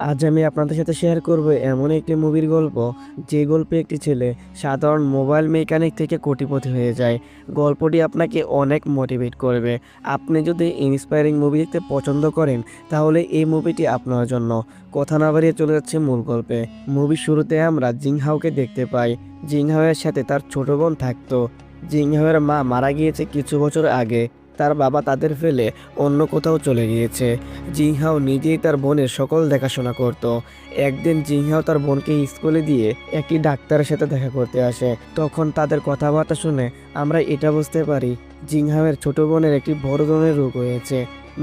আজ আমি আপনাদের সাথে শেয়ার করব এমন একটি মুভির গল্প, যে গল্পে একটি ছেলে সাধারণ মোবাইল মেকানিক থেকে কোটিপতি হয়ে যায়। গল্পটি আপনাকে অনেক মোটিভেট করবে। আপনি যদি ইন্সপায়ারিং মুভি দেখতে পছন্দ করেন, তাহলে এই মুভিটি আপনার জন্য। কথা না বাড়িয়ে চলে যাচ্ছে মূল গল্পে। মুভির শুরুতে আমরা জিংহাওকে দেখতে পাই। জিংহাওয়ের সাথে তার ছোট বোন থাকতো। জিংহাওয়ের মা মারা গিয়েছে কিছু বছর আগে। তার বাবা তাদের ফেলে অন্য কোথাও চলে গিয়েছে। জিংহাও নিজেই তার বোনের সকল দেখাশোনা করত। একদিন জিংহাও তার বোনকে স্কুলে দিয়ে একটি ডাক্তারের সাথে দেখা করতে আসে। তখন তাদের কথাবার্তা শুনে আমরা এটা বুঝতে পারি জিংহাওয়ের ছোট বোনের একটি বড় ধরনের রোগ হয়েছে।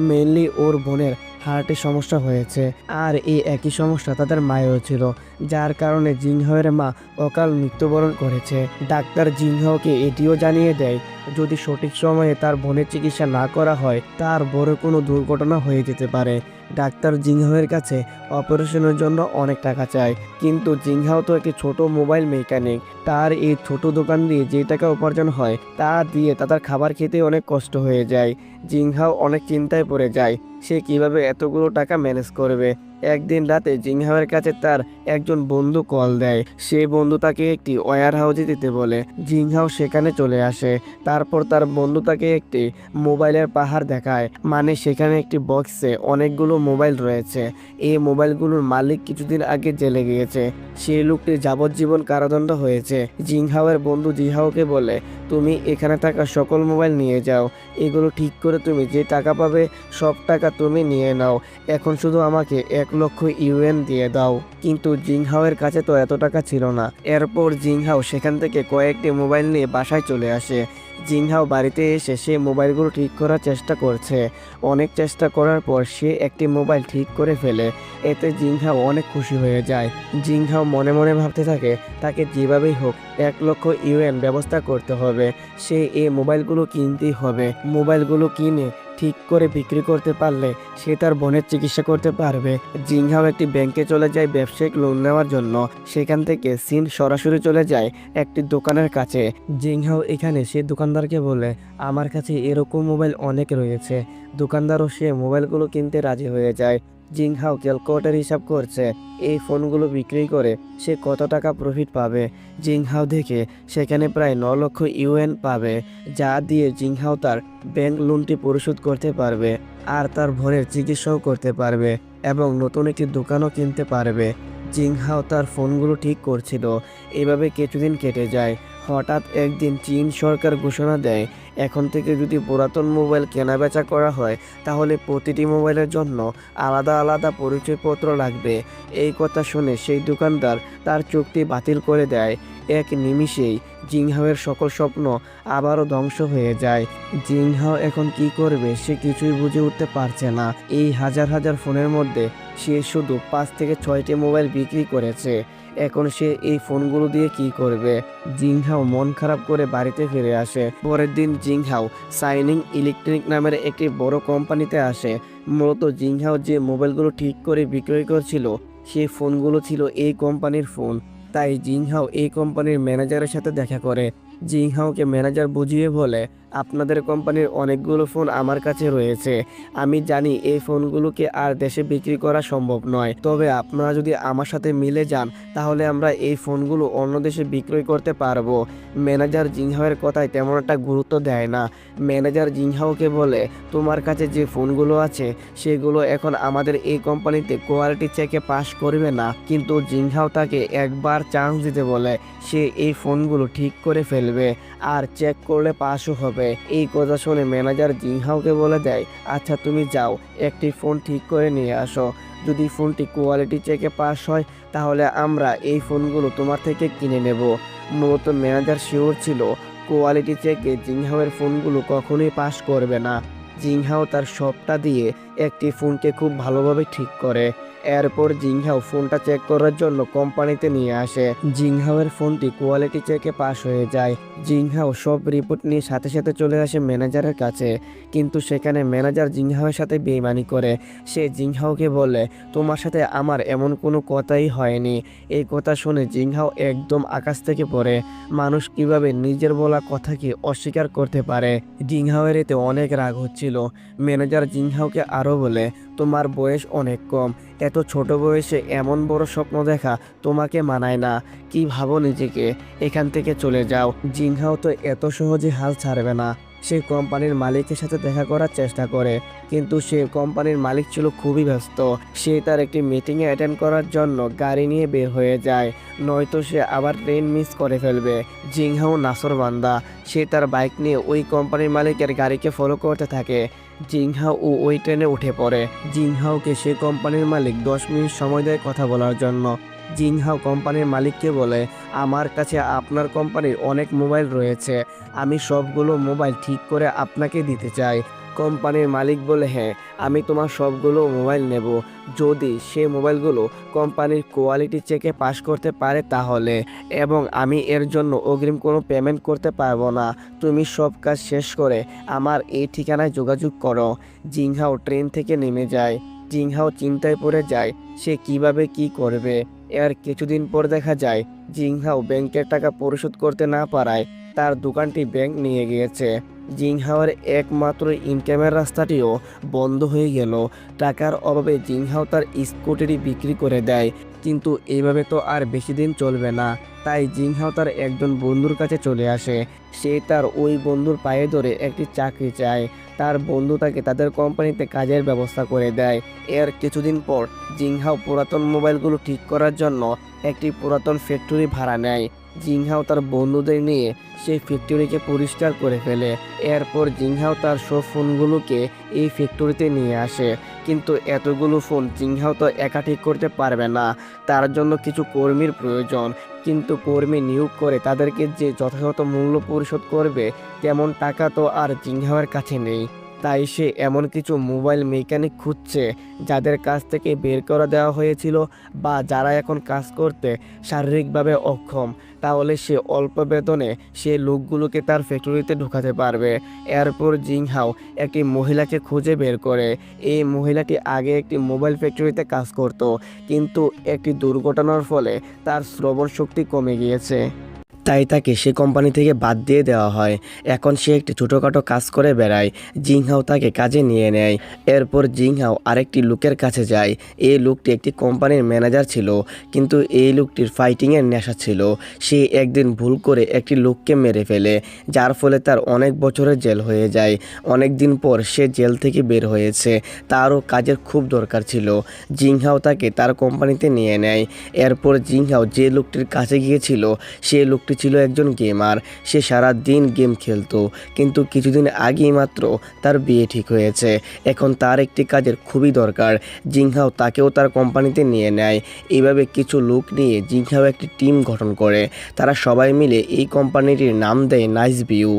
মেনলি ওর বোনের হার্টের সমস্যা হয়েছে। আর এই একই সমস্যা তাদের মায়েরও ছিল। যার কারণে জিংহাওয়ের মা অকাল মৃত্যুবরণ করেছে। ডাক্তার জিংহাওকে এটিও জানিয়ে দেয়, যদি সঠিক সময়ে তার বোনের চিকিৎসা না করা হয়, তার বড় কোনো দুর্ঘটনা হয়ে যেতে পারে। ডাক্তার জিংহাওয়ের কাছে অপারেশনের জন্য অনেক টাকা চায়, কিন্তু জিংহাও তো একটি ছোট মোবাইল মেকানিক। তার এই ছোট দোকান দিয়ে যে টাকা উপার্জন হয়, তা দিয়ে তাদের খাবার খেতে অনেক কষ্ট হয়ে যায়। জিংহাও অনেক চিন্তায় পড়ে যায়, সে কীভাবে এতগুলো টাকা ম্যানেজ করবে? একদিন রাতে জিংহাওয়ের কাছে তার একজন বন্ধু কল দেয়। সেই বন্ধু তাকে একটি ওয়ার হাউজে দিতে বলে। জিংহাও সেখানে চলে আসে। তারপর তার বন্ধু তাকে একটি মোবাইলের পাহাড় দেখায়। মানে সেখানে একটি বক্সে অনেকগুলো মোবাইল রয়েছে। এই মোবাইলগুলোর মালিক কিছুদিন আগে জেলে গিয়েছে। সেই লোকটি যাবজ্জীবন কারাদণ্ড হয়েছে। জিংহাওয়ের বন্ধু জিহাওকে বলে, তুমি এখানে থাকা সকল মোবাইল নিয়ে যাও। এগুলো ঠিক করে তুমি যে টাকা পাবে, সব টাকা তুমি নিয়ে নাও। এখন শুধু আমাকে এক লক্ষ ইউএন দিয়ে দাও। কিন্তু জিংহাওয়ের কাছে তো এত টাকা ছিল না। এরপর জিংহাও সেখান থেকে কয়েকটি মোবাইল নিয়ে বাসায় চলে আসে। জিংহাও বাড়িতে এসে সে মোবাইলগুলো ঠিক করার চেষ্টা করছে। অনেক চেষ্টা করার পর সে একটি মোবাইল ঠিক করে ফেলে। এতে জিংহাও অনেক খুশি হয়ে যায়। জিংহাও মনে মনে ভাবতে থাকে, তাকে যেভাবেই হোক এক লক্ষ ইউএন ব্যবস্থা করতে হবে। সে এই মোবাইলগুলো কিনতেই হবে। মোবাইলগুলো কিনে ঠিক করে বিক্রি করতে পারলে সে তার বোনের চিকিৎসা করতে পারবে। জিংহাও একটি ব্যাংকে চলে যায় ব্যবসায়িক লোন নেওয়ার জন্য। সেখান থেকে সিন সরাসরি চলে যায় একটি দোকানের কাছে। জিংহাও এখানে সে দোকানদারকে বলে, আমার কাছে এরকম মোবাইল অনেক রয়েছে। দোকানদারও সে মোবাইলগুলো কিনতে রাজি হয়ে যায়। জিংহাও ক্যালকুলেটার হিসাব করছে। এই ফোনগুলো বিক্রি করে সে কত টাকা প্রফিট পাবে? জিংহাও দেখে সেখানে প্রায় ন লক্ষ ইউএন পাবে, যা দিয়ে জিংহাও তার ব্যাংক লোনটি পরিশোধ করতে পারবে আর তার ভোরের চিকিৎসাও করতে পারবে এবং নতুন একটি দোকানও কিনতে পারবে। জিংহাও তার ফোনগুলো ঠিক করছিল। এভাবে কিছুদিন কেটে যায়। হঠাৎ একদিন চীন সরকার ঘোষণা দেয় এখন থেকে যদি পুরাতন মোবাইল কেনাবেচা করা হয়, তাহলে প্রতিটি মোবাইলের জন্য আলাদা আলাদা পরিচয়পত্র লাগবে। এই কথা শুনে সেই দোকানদার তার চুক্তি বাতিল করে দেয়। এক নিমিষেই জিংহাওয়ের সকল স্বপ্ন আবারও ধ্বংস হয়ে যায়। জিংহাও এখন কি করবে সে কিছুই বুঝে উঠতে পারছে না। এই হাজার হাজার ফোনের মধ্যে সে শুধু পাঁচ থেকে ছয়টি মোবাইল বিক্রি করেছে। এখন সে এই ফোনগুলো দিয়ে কি করবে? জিংহাও মন খারাপ করে বাড়িতে ফিরে আসে। পরের দিন জিংহাও সাইনিং ইলেকট্রিক নামের একটি বড় কোম্পানিতে আসে। মূলত জিংহাও যে মোবাইলগুলো ঠিক করে বিক্রয় করছিল সেই ফোনগুলো ছিল এই কোম্পানির ফোন। তাই জিংহাও এই কোম্পানির ম্যানেজারের সাথে দেখা করে। জিংহাওকে ম্যানেজার বুঝিয়ে বলে আপনাদের কোম্পানির অনেকগুলো ফোন আমার কাছে রয়েছে। আমি জানি এই ফোনগুলোকে আর দেশে বিক্রি করা সম্ভব নয়। তবে আপনারা যদি আমার সাথে মিলে যান, তাহলে আমরা এই ফোনগুলো অন্য দেশে বিক্রয় করতে পারব। ম্যানেজার জিংহাওয়ের কথায় তেমন একটা গুরুত্ব দেয় না। ম্যানেজার জিংহাওকে বলে, তোমার কাছে যে ফোনগুলো আছে, সেগুলো এখন আমাদের এই কোম্পানিতে কোয়ালিটি চেকে পাশ করবে না। কিন্তু জিংহাও তাকে একবার চান্স দিতে বলে, সে এই ফোনগুলো ঠিক করে ফেলবে, আর চেক করলে পাসও হবে। এই কথা শুনে ম্যানেজার জিংহাওকে বলে দেয় আচ্ছা তুমি যাও, একটি ফোন ঠিক করে নিয়ে আসো। যদি ফোনটি কোয়ালিটি চেকে পাস হয়, তাহলে আমরা এই ফোনগুলো তোমার থেকে কিনে নেব। মূলত ম্যানেজার শিওর ছিল, কোয়ালিটি চেকে জিংহাওয়ের ফোনগুলো কখনোই পাস করবে না। জিংহাও তার সবটা দিয়ে একটি ফোনকে খুব ভালোভাবে ঠিক করে। এরপর জিংহাও ফোনটা চেক করার জন্য কোম্পানিতে নিয়ে আসে। জিংহাওয়ের ফোনটি কোয়ালিটি চেকে পাশ হয়ে যায়। জিংহাও সব রিপোর্ট নিয়ে সাথে সাথে চলে আসে ম্যানেজারের কাছে। কিন্তু সেখানে ম্যানেজার জিংহাওয়ের সাথে বেইমানি করে। সে জিংহাওকে বলে, তোমার সাথে আমার এমন কোনো কথাই হয়নি। এই কথা শুনে জিংহাও একদম আকাশ থেকে পড়ে। মানুষ কীভাবে নিজের বলা কথাকে অস্বীকার করতে পারে? জিংহাওয়ের এতে অনেক রাগ হচ্ছিল। ম্যানেজার জিংহাওকে আরও বলে তোমার বয়স অনেক কম। এত ছোট বয়সে এমন বড় স্বপ্ন দেখা তোমাকে মানায় না। কি ভাবো নিজেকে? এখান থেকে চলে যাও। জিংহাও তো এত সহজে হাল ছাড়বে না। সে কোম্পানির মালিকের সাথে দেখা করার চেষ্টা করে, কিন্তু সে কোম্পানির মালিক ছিল খুবই ব্যস্ত। সে তার একটি মিটিংয়ে অ্যাটেন্ড করার জন্য গাড়ি নিয়ে বের হয়ে যায়। নয়তো সে আবার ট্রেন মিস করে ফেলবে। জিংহাও নাসর বান্দা। সে তার বাইক নিয়ে ওই কোম্পানির মালিকের গাড়িকে ফলো করতে থাকে। জিংহাও ও ওই ট্রেনে উঠে পড়ে। জিংহাওকে সে কোম্পানির মালিক, দশ মিনিট সময় দেয় কথা বলার জন্য। জিংহাও কোম্পানির মালিককে বলে, আমার কাছে আপনার কোম্পানির অনেক মোবাইল রয়েছে। আমি সবগুলো মোবাইল ঠিক করে আপনাকে দিতে চাই। কোম্পানির মালিক বলে হ্যাঁ আমি তোমার সবগুলো মোবাইল নেব। যদি সে মোবাইলগুলো কোম্পানির কোয়ালিটি চেকে পাশ করতে পারে তাহলে। এবং আমি এর জন্য অগ্রিম কোনো পেমেন্ট করতে পারব না। তুমি সব কাজ শেষ করে আমার এই ঠিকানায় যোগাযোগ করো। জিংহাও ট্রেন থেকে নেমে যায়। জিংহাও চিন্তায় পড়ে যায়, সে কীভাবে কি করবে। এর কিছুদিন পর দেখা যায়, জিংহাও ব্যাংকের টাকা পরিশোধ করতে না পারায় তার দোকানটি ব্যাংক নিয়ে গিয়েছে। জিংহাওয়ের একমাত্র ইনকামের রাস্তাটিও বন্ধ হয়ে গেল। টাকার অভাবে জিংহাও তার স্কুটিটি বিক্রি করে দেয়, কিন্তু এইভাবে তো আর বেশি দিন চলবে না। তাই জিংহাও তার একজন বন্ধুর কাছে চলে আসে। সে তার ওই বন্ধুর পায়ে ধরে একটি চাকরি চায়। তার বন্ধু তাকে তাদের কোম্পানিতে কাজের ব্যবস্থা করে দেয়। এর কিছুদিন পর জিংহাও পুরাতন মোবাইলগুলো ঠিক করার জন্য একটি পুরাতন ফ্যাক্টরি ভাড়া নেয়। জিংহাও তার বন্ধুদের নিয়ে সেই ফ্যাক্টরিকে পরিষ্কার করে ফেলে। এরপর জিংহাও তার সব ফোনগুলোকে এই ফ্যাক্টরিতে নিয়ে আসে। কিন্তু এতগুলো ফোন জিংহাও তো একা ঠিক করতে পারবে না। তার জন্য কিছু কর্মীর প্রয়োজন। কিন্তু কর্মী নিয়োগ করে তাদেরকে যে যথাযথ মূল্য পরিশোধ করবে, তেমন টাকা তো আর জিংহাওয়ের কাছে নেই। তাই সে এমন কিছু মোবাইল মেকানিক খুঁজছে যাদের কাছ থেকে বের করে দেওয়া হয়েছিল বা যারা এখন কাজ করতে শারীরিকভাবে অক্ষম। তাহলে সে অল্প বেতনে সে লোকগুলোকে তার ফ্যাক্টরিতে ঢুকাতে পারবে। এরপর জিংহাও একটি মহিলাকে খুঁজে বের করে। এই মহিলাটি আগে একটি মোবাইল ফ্যাক্টরিতে কাজ করত, কিন্তু একটি দুর্ঘটনার ফলে তার শ্রবণ শক্তি কমে গিয়েছে। তাই তাকে সে কোম্পানি থেকে বাদ দিয়ে দেওয়া হয়। এখন সে একটি ছোটোখাটো কাজ করে বেড়ায়। জিংহাও তাকে কাজে নিয়ে নেয়। এরপর জিংহাও আরেকটি লোকের কাছে যায়। এই লোকটি একটি কোম্পানির ম্যানেজার ছিল, কিন্তু এই লোকটির ফাইটিংয়ের নেশা ছিল। সে একদিন ভুল করে একটি লোককে মেরে ফেলে, যার ফলে তার অনেক বছরের জেল হয়ে যায়। অনেক দিন পর সে জেল থেকে বের হয়েছে। তারও কাজের খুব দরকার ছিল। জিংহাও তাকে তার কোম্পানিতে নিয়ে নেয়। এরপর জিংহাও যে লোকটির কাছে গিয়েছিল, সে লোকটি ছিল একজন গেমার। সে সারা দিন গেম খেলতো, কিন্তু কিছুদিন আগেই মাত্র তার বিয়ে ঠিক হয়েছে। এখন তার একটি কাজের খুবই দরকার। জিংহাও তাকেও তার কোম্পানিতে নিয়ে নেয়। এইভাবে কিছু লোক নিয়ে জিংহাও একটি টিম গঠন করে। তারা সবাই মিলে এই কোম্পানিটির নাম দেয় নাইস ভিউ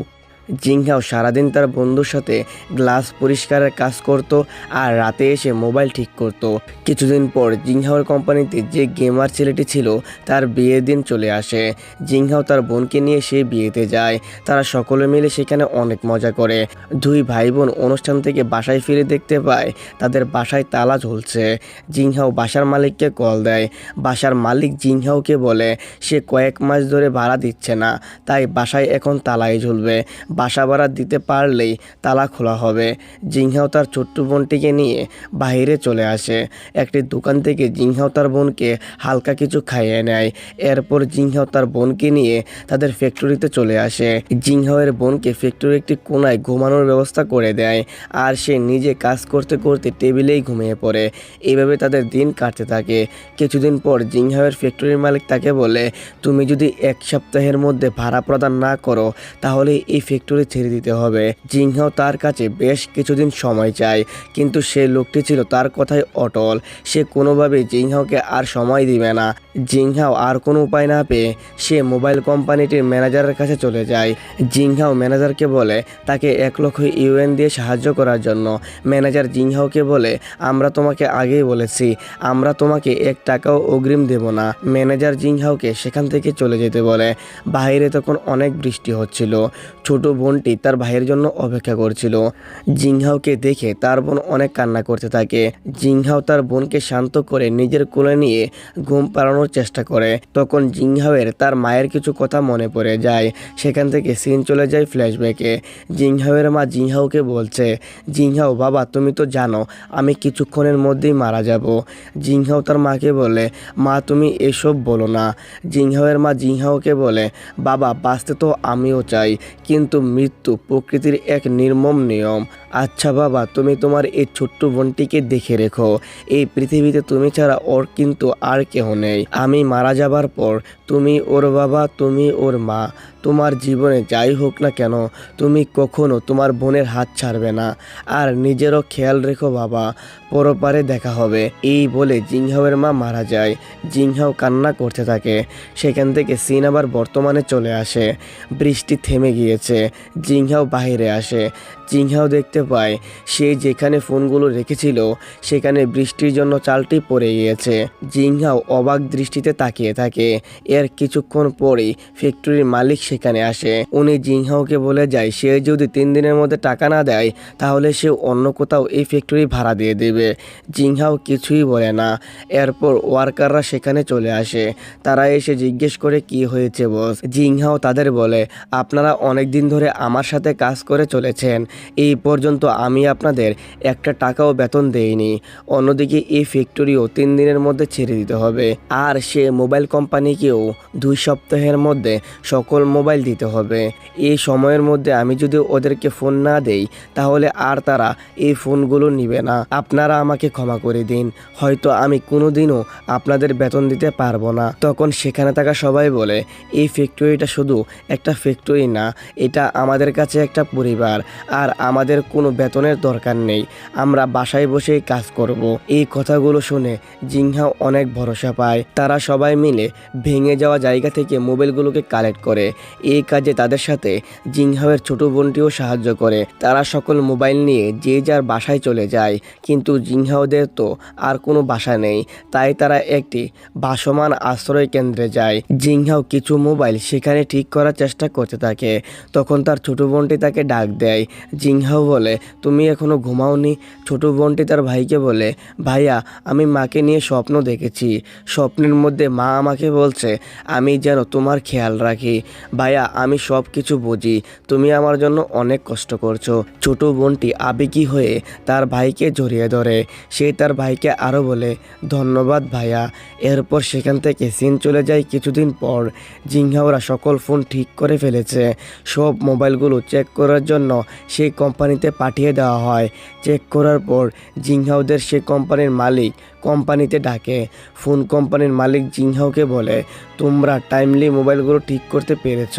জিংহাও সারাদিন তার বন্ধুর সাথে গ্লাস পরিষ্কারের কাজ করত আর রাতে এসে মোবাইল ঠিক করত। কিছুদিন পর জিংহাওয়ের কোম্পানিতে যে গেমার ছেলেটি ছিল, তার বিয়ের দিন চলে আসে। জিংহাও তার বোনকে নিয়ে সে বিয়েতে যায়। তারা সকলে মিলে সেখানে অনেক মজা করে। দুই ভাই বোন অনুষ্ঠান থেকে বাসায় ফিরে দেখতে পায়, তাদের বাসায় তালা ঝুলছে। জিংহাও বাসার মালিককে কল দেয়। বাসার মালিক জিংহাওকে বলে, সে কয়েক মাস ধরে ভাড়া দিচ্ছে না, তাই বাসায় এখন তালাই ঝুলবে। বাসা ভাড়া দিতে পারলেই তালা খোলা হবে। জিংহাও তার ছোট্ট বোনটিকে নিয়ে বাইরে চলে আসে। একটি দোকান থেকে জিংহাও তার বোনকে হালকা কিছু খাইয়ে নেয়। এরপর জিংহাও তার বোনকে নিয়ে তাদের ফ্যাক্টরিতে চলে আসে। জিংহাওয়ের বোনকে ফ্যাক্টরির একটি কোনায় ঘুমানোর ব্যবস্থা করে দেয় আর সে নিজে কাজ করতে করতে টেবিলেই ঘুমিয়ে পড়ে। এইভাবে তাদের দিন কাটতে থাকে। কিছুদিন পর জিংহাওয়ের ফ্যাক্টরির মালিক তাকে বলে, তুমি যদি এক সপ্তাহের মধ্যে ভাড়া প্রদান না করো, তাহলে এই ফ্যাক্টরি ছেড়ে দিতে হবে। জিংহাও তার কাছে বেশ কিছুদিন সময় চায়, কিন্তু সে লোকটি ছিল তার কথায় অটল। সে কোনোভাবে জিংহাওকে আর সময় দিবে না। জিংহাও আর কোনো উপায় না পেয়ে সে মোবাইল কোম্পানিটির ম্যানেজারের কাছে চলে যায়। জিংহাও ম্যানেজারকে বলে, তাকে এক লক্ষ ইউএন দিয়ে সাহায্য করার জন্য। ম্যানেজার জিংহাওকে বলে, আমরা তোমাকে আগেই বলেছি, আমরা তোমাকে এক টাকাও অগ্রিম দেব না। ম্যানেজার জিংহাওকে সেখান থেকে চলে যেতে বলে। বাইরে তখন অনেক বৃষ্টি হচ্ছিল। ছোট বোনটি তার ভাইয়ের জন্য অপেক্ষা করছিল। জিংহাওকে দেখে তার বোন অনেক কান্না করতে থাকে। জিংহাও তার বোনকে শান্ত করে নিজের কোলে নিয়ে ঘুম পাড়ানোর চেষ্টা করে। তখন জিংহাওয়ের তার মায়ের কিছু কথা মনে পড়ে যায়। সেখান থেকে সিন চলে যায় ফ্ল্যাশব্যাকে। জিংহাওয়ের মা জিংহাওকে বলছে, জিংহাও, বাবা, তুমি তো জানো, আমি কিছুক্ষণের মধ্যেই মারা যাব। জিংহাও তার মাকে বলে, মা, তুমি এসব বলো না। জিংহাওয়ের মা জিংহাওকে বলে, বাবা, বাঁচতে তো আমিও চাই, কিন্তু মৃত্যু প্রকৃতির এক নির্মম নিয়ম। আচ্ছা বাবা, তুমি তোমার এই ছোট্ট বোনটিকে দেখে রেখো। এই পৃথিবীতে তুমি ছাড়া ওর কিন্তু আর কেহ নেই। আমি মারা যাবার পর তুমি ওর বাবা, তুমি ওর মা। তোমার জীবনে যাই হোক না কেন, তুমি কখনো তোমার বোনের হাত ছাড়বে না। আর নিজেরও খেয়াল রেখো বাবা, পরপারে দেখা হবে। এই বলে জিংহাওয়ের মা মারা যায়। জিংহাও কান্না করতে থাকে। সেখান থেকে সিন আবার বর্তমানে চলে আসে। বৃষ্টি থেমে গিয়েছে। জিংহাও বাহিরে আসে। জিংহাও দেখতে পায়। সে যেখানে ফোনগুলো রেখেছিল, সেখানে বৃষ্টির জন্য চালটি পড়ে গিয়েছে। জিংহাও অবাক দৃষ্টিতে তাকিয়ে থাকে। এর কিছুক্ষণ পরেই ফ্যাক্টরির মালিক সেখানে আসে। উনি জিংহাওকে বলে যায়, সে যদি তিন দিনের মধ্যে টাকা না দেয়, তাহলে সে অন্য কোথাও এই ফ্যাক্টরি ভাড়া দিয়ে দেবে। জিংহাও কিছুই বলে না। এরপর ওয়ার্কাররা সেখানে চলে আসে। তারা এসে জিজ্ঞেস করে, কি হয়েছে বস? জিংহাও তাদের বলে, আপনারা অনেক দিন ধরে আমার সাথে কাজ করে চলেছেন। এই পর্যন্ত আমি আপনাদের একটা টাকাও বেতন দেইনি। অন্যদিকে এই ফ্যাক্টরিও তিন দিনের মধ্যে ছেড়ে দিতে হবে। আর সে মোবাইল কোম্পানিকেও দুই সপ্তাহের মধ্যে সকল মোবাইল দিতে হবে। এই সময়ের মধ্যে আমি যদি ওদেরকে ফোন না দেই, তাহলে আর তারা এই ফোনগুলো নিবে না। আপনারা আমাকে ক্ষমা করে দিন। হয়তো আমি কোনোদিনও আপনাদের বেতন দিতে পারব না। তখন সেখানে থাকা সবাই বলে, এই ফ্যাক্টরিটা শুধু একটা ফ্যাক্টরি না, এটা আমাদের কাছে একটা পরিবার। আর আমাদের কোনো বেতনের দরকার নেই। আমরা বাসায় বসেই কাজ করব। এই কথাগুলো শুনে জিংহা অনেক ভরসা পায়। তারা সবাই মিলে ভেঙে যাওয়া জায়গা থেকে মোবাইলগুলোকে কালেক্ট করে। এই কাজে তাদের সাথে জিংহাওয়ের ছোট বোনটিও সাহায্য করে। তারা সকল মোবাইল নিয়ে যে যার বাসায় চলে যায়। কিন্তু জিংহাওদের তো আর কোনো বাসা নেই। তাই তারা একটি ভাসমান আশ্রয় কেন্দ্রে যায়। জিংহাও কিছু মোবাইল সেখানে ঠিক করার চেষ্টা করতে থাকে। তখন তার ছোট বোনটি তাকে ডাক দেয়। জিংহাও বলে, তুমি এখনও ঘুমাওনি? ছোট বোনটি তার ভাইকে বলে, ভাইয়া, আমি মাকে নিয়ে স্বপ্ন দেখেছি। স্বপ্নের মধ্যে মা আমাকে বলছে, আমি যেন তোমার খেয়াল রাখি। ভাইয়া, আমি সব কিছু বুঝি। তুমি আমার জন্য অনেক কষ্ট করছ। ছোট বোনটি আবেগী হয়ে তার ভাইকে জড়িয়ে ধরে। সে তার ভাইকে আরও বলে, ধন্যবাদ ভাইয়া। এরপর সেখান থেকে সিন চলে যায় কিছুদিন পর। জিংহাওরা সকল ফোন ঠিক করে ফেলেছে। সব মোবাইলগুলো চেক করার জন্য সেই কোম্পানিতে পাঠিয়ে দেওয়া হয়। চেক করার পর জিংহাউদের সে কোম্পানির মালিক কোম্পানিতে ডাকে। ফোন কোম্পানির মালিক জিংহাউকে বলে, তোমরা টাইমলি মোবাইলগুলো ঠিক করতে পেরেছ।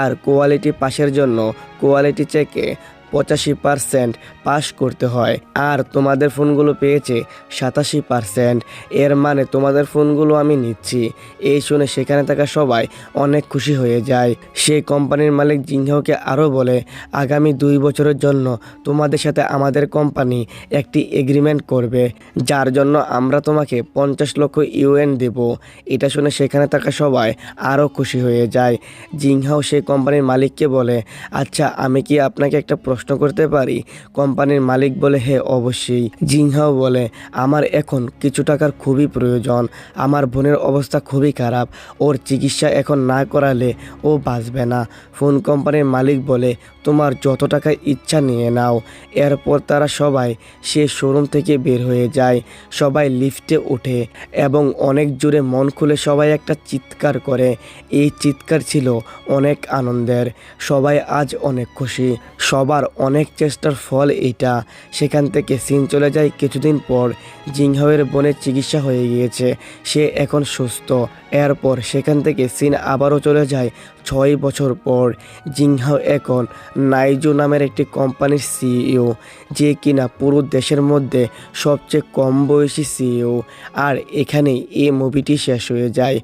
আর কোয়ালিটি পাশের জন্য কোয়ালিটি চেকে পঁচাশি পারসেন্ট পাস করতে হয়। আর তোমাদের ফোনগুলো পেয়েছে সাতাশি পারসেন্ট। এর মানে তোমাদের ফোনগুলো আমি নিচ্ছি। এই শুনে সেখানে থাকা সবাই অনেক খুশি হয়ে যায়। সেই কোম্পানির মালিক জিংহাওকে আরও বলে, আগামী দুই বছরের জন্য তোমাদের সাথে আমাদের কোম্পানি একটি এগ্রিমেন্ট করবে, যার জন্য আমরা তোমাকে পঞ্চাশ লক্ষ ইউএন দেব। এটা শুনে সেখানে থাকা সবাই আরও খুশি হয়ে যায়। জিংহাও সেই কোম্পানির মালিককে বলে আচ্ছা আমি কি আপনাকে একটা প্রশ্ন করতে পারি। কোম্পানির মালিক বলে, হে, অবশ্যই। জিংহাও বলে, আমার এখন কিছু টাকার খুবই প্রয়োজন। আমার বোনের অবস্থা খুবই খারাপ। ওর চিকিৎসা এখন না করালে ও বাঁচবে না। ফোন কোম্পানির মালিক বলে তোমার যত টাকা ইচ্ছা নিয়ে নাও। এরপর তারা সবাই সে শোরুম থেকে বের হয়ে যায়। সবাই লিফটে ওঠে এবং অনেক জোরে মন খুলে সবাই একটা চিৎকার করে। এই চিৎকার ছিল অনেক আনন্দের। সবাই আজ অনেক খুশি। সবার অনেক চেষ্টার ফল এটা সেখান থেকে সিন চলে যায় কিছুদিন পর। জিংহাওয়ের বোনের চিকিৎসা হয়ে গিয়েছে। সে এখন সুস্থ। এরপর সেখান থেকে সিন আবারও চলে যায় ছয় বছর পর জিংহাও এখন নাইজো নামের একটি কোম্পানির সিইও, যে কিনা পুরো দেশের মধ্যে সবচেয়ে কম বয়সী সিইও। আর এখানেই এই মুভিটি শেষ হয়ে যায়।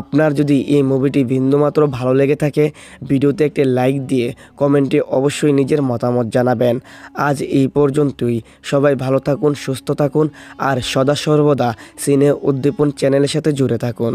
আপনার যদি এই মুভিটি বিন্দুমাত্র ভালো লেগে থাকে, ভিডিওতে একটি লাইক দিয়ে কমেন্টে অবশ্যই নিজের মতামত জানাবেন। আজ এই পর্যন্তই। সবাই ভালো থাকুন, সুস্থ থাকুন, আর সদা সর্বদা সিনে উদ্দীপন চ্যানেলের সাথে জুড়ে থাকুন।